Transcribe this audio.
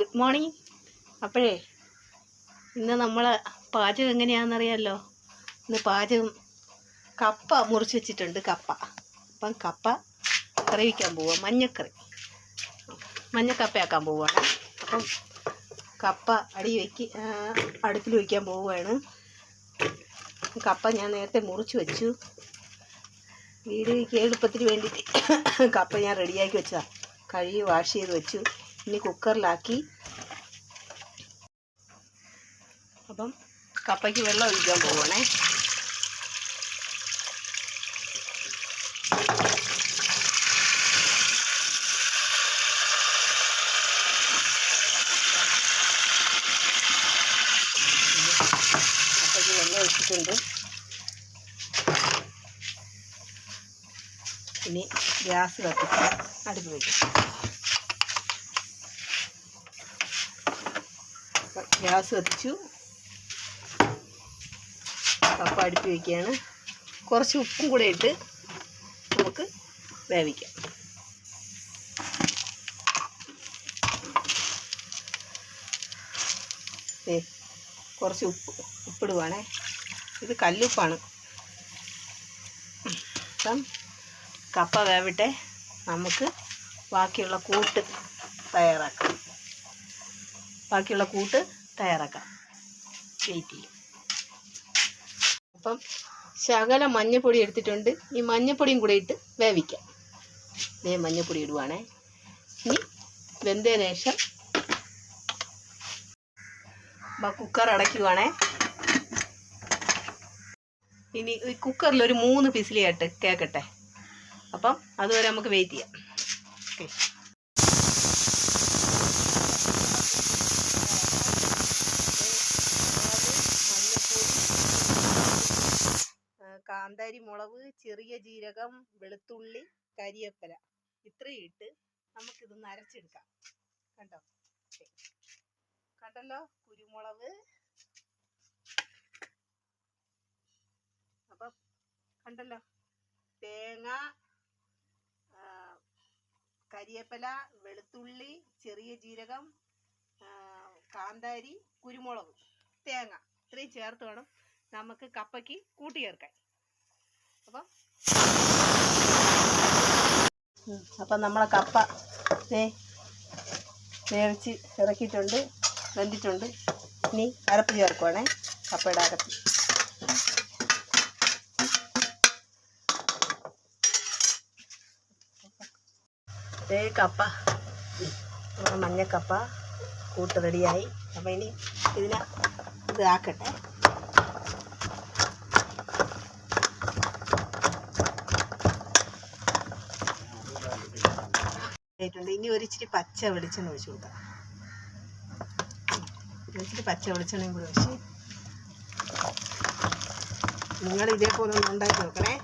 Good morning അപ്പോഴേ ഇന്ന് നമ്മൾ പാചകം എങ്ങനെയാണെന്നറിയാമല്ലോ ഇന്ന് പാചകം കപ്പ മുറിച്ച് വെച്ചിട്ടുണ്ട് കപ്പ. അപ്പം കപ്പ കറി വയ്ക്കാൻ പോവുക മഞ്ഞക്കറി. മഞ്ഞക്കപ്പയാക്കാൻ പോവുകയാണ് അപ്പം കപ്പ അടി വയ്ക്ക് അടുപ്പിൽ വയ്ക്കാൻ പോവുകയാണ് കപ്പ ഞാൻ നേരത്തെ മുറിച്ച് വെച്ചു. വീഡിയോയ്ക്ക് എളുപ്പത്തിന് വേണ്ടിയിട്ട് കപ്പ ഞാൻ റെഡിയാക്കി വെച്ചതാണ് കഴുകി വാഷ് ചെയ്ത് വെച്ചു. ഇനി കുക്കറിലാക്കി. അപ്പം കപ്പയ്ക്ക് വെള്ളം ഒഴിക്കാൻ പോവണേ കപ്പയ്ക്ക് വെള്ളം ഒഴിച്ചിട്ടുണ്ട്. ഇനി ഗ്യാസ് കത്തിച്ച് അടുപ്പ് വയ്ക്കും ഗ്യാസ് കത്തിച്ചു കപ്പ അടുപ്പി വയ്ക്കുകയാണ് കുറച്ച് ഉപ്പും കൂടെ ഇട്ട് നമുക്ക് വേവിക്കാം. ദേ, കുറച്ച് ഉപ്പ് ഉപ്പിടുവാണേ. ഇത് കല്ലുപ്പാണ്. അപ്പം കപ്പ വേവിട്ടെ. നമുക്ക് ബാക്കിയുള്ള കൂട്ട് തയ്യാറാക്കാം. ബാക്കിയുള്ള കൂട്ട് തയ്യാറാക്കാം. വെയിറ്റ് ചെയ്യും. അപ്പം ശകല മഞ്ഞപ്പൊടി എടുത്തിട്ടുണ്ട്. ഈ മഞ്ഞപ്പൊടിയും കൂടെ ഇട്ട് വേവിക്കാം. ദേ മഞ്ഞപ്പൊടി ഇടുവാണേ. ഇനി വെന്തതിന് ശേഷം കുക്കർ അടയ്ക്കുവാണേ. ഇനി ഈ കുക്കറിൽ ഒരു മൂന്ന് പിസിലിയായിട്ട് കേൾക്കട്ടെ അപ്പം അതുവരെ നമുക്ക് വെയിറ്റ് ചെയ്യാം. ഓക്കെ കാന്താരി മുളക് ചെറിയ ജീരകം വെളുത്തുള്ളി കരിയപ്പല. ഇത്രയും ഇട്ട് നമുക്കിതൊന്ന് അരച്ചെടുക്കാം കണ്ടോ. കണ്ടല്ലോ? കുരുമുളക്. അപ്പം കണ്ടല്ലോ? തേങ്ങ കരിയേപ്പില വെളുത്തുള്ളി ചെറിയ ജീരകം കാന്താരി കുരുമുളക് തേങ്ങ. ഇത്രയും ചേർത്ത് വേണം നമുക്ക് കപ്പയ്ക്ക് കൂട്ടി ചേർക്കാൻ. അപ്പം. അപ്പം നമ്മളെ കപ്പ ദേ വേവിച്ച് ഇറക്കിയിട്ടുണ്ട് വെന്തിട്ടുണ്ട്. ഇനി അരപ്പ് ചേർക്കുവാണേ കപ്പയുടെ അരപ്പ്. ദേ കപ്പ. നമ്മുടെ മഞ്ഞക്കപ്പ കൂട്ട് റെഡിയായി. അപ്പം ഇനി ഇതിനെ ഇത് ആയിട്ടുണ്ട് ഇനി ഒരു ഇച്ചിരി പച്ച വെളിച്ചെണ്ണ ഒഴിച്ച് കൊടുക്കാം. ഒരിച്ചിരി പച്ച വെളിച്ചെണ്ണയും കൂടി ഒഴിച്ച്. നിങ്ങൾ ഇതേപോലെ ഒന്ന് ഉണ്ടാക്കി നോക്കണേ.